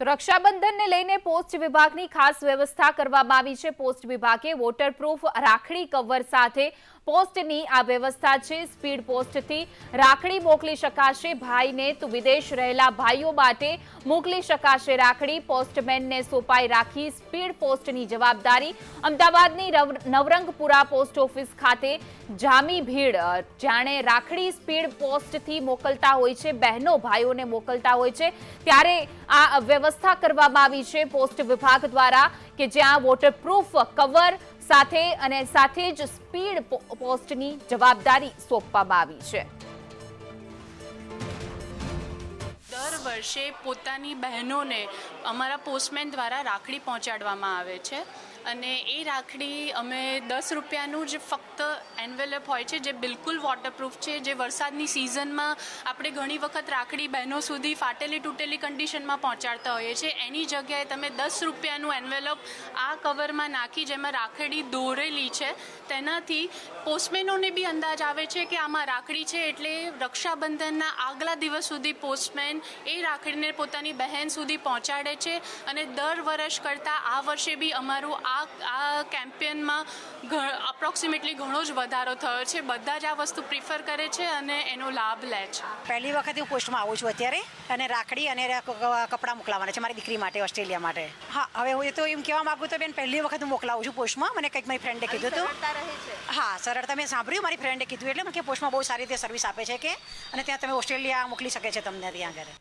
તો રક્ષાબંધનને લઈને પોસ્ટ વિભાગની ખાસ વ્યવસ્થા કરવામાં આવી છે. પોસ્ટ વિભાગે વોટરપ્રૂફ રાખડી કવર સાથે પોસ્ટની આ વ્યવસ્થા છે. સ્પીડ પોસ્ટથી રાખડી મોકલી શકાશે. ભાઈને તો વિદેશ રહેલા ભાઈઓ માટે મોકલી શકાશે રાખડી. પોસ્ટમેનને સોંપાઈ રાખી સ્પીડ પોસ્ટની જવાબદારી. અમદાવાદની નવરંગપુરા પોસ્ટ ઓફિસ ખાતે જામી ભીડ. જાણે રાખડી સ્પીડ પોસ્ટથી મોકલતા હોય છે, બહેનો ભાઈઓને મોકલતા હોય છે. ત્યારે આ વ્યવસ્થા કરવામાં આવી છે પોસ્ટ વિભાગ દ્વારા કે જ્યાં વોટરપ્રૂફ કવર સાથે અને સાથે જ સ્પીડ પોસ્ટની જવાબદારી સોંપવામાં આવી છે. વર્ષે પોતાની બહેનોને અમારા પોસ્ટમેન દ્વારા રાખડી પહોંચાડવામાં આવે છે. અને એ રાખડી અમે દસ રૂપિયાનું જ ફક્ત એન્વેલપ હોય છે, જે બિલકુલ વોટરપ્રૂફ છે, જે વરસાદની સિઝનમાં આપણે ઘણી વખત રાખડી બહેનો સુધી ફાટેલી તૂટેલી કન્ડિશનમાં પહોંચાડતા હોઈએ છીએ. એની જગ્યાએ તમે દસ રૂપિયાનું એન્વેલપ આ કવરમાં નાખી, જેમાં રાખડી દોરેલી છે, તેનાથી પોસ્ટમેનોને બી અંદાજ આવે છે કે આમાં રાખડી છે એટલે રક્ષાબંધનના આગલા દિવસ સુધી પોસ્ટમેન એ રાખડીને પોતાની બહેન સુધી પહોંચાડે છે અને દર વર્ષ કરતાં આ વર્ષે બી અમારું આ આ કેમ્પેનમાં અપ્રોક્સિમેટલી ઘણો જ વધારો થયો છે. બધા જ આ વસ્તુ પ્રિફર કરે છે અને એનો લાભ લે છે. પહેલી વખત હું પોસ્ટમાં આવું છું અત્યારે અને રાખડી અને કપડાં મોકલાવાના છે મારી દીકરી માટે ઓસ્ટ્રેલિયા માટે. હા હવે હું તો એમ કહેવા માગું તો બેન પહેલી વખત હું મોકલાવું છું પોસ્ટમાં. મને કંઈક મારી ફ્રેન્ડે કીધું હતું. હા સરળતા મેં સાંભળ્યું મારી ફ્રેન્ડે કીધું. એટલે મને પોસ્ટમાં બહુ સારી રીતે સર્વિસ આપે છે કે અને ત્યાં તમે ઓસ્ટ્રેલિયા મોકલી શકે છે તમને ત્યાં આગળ.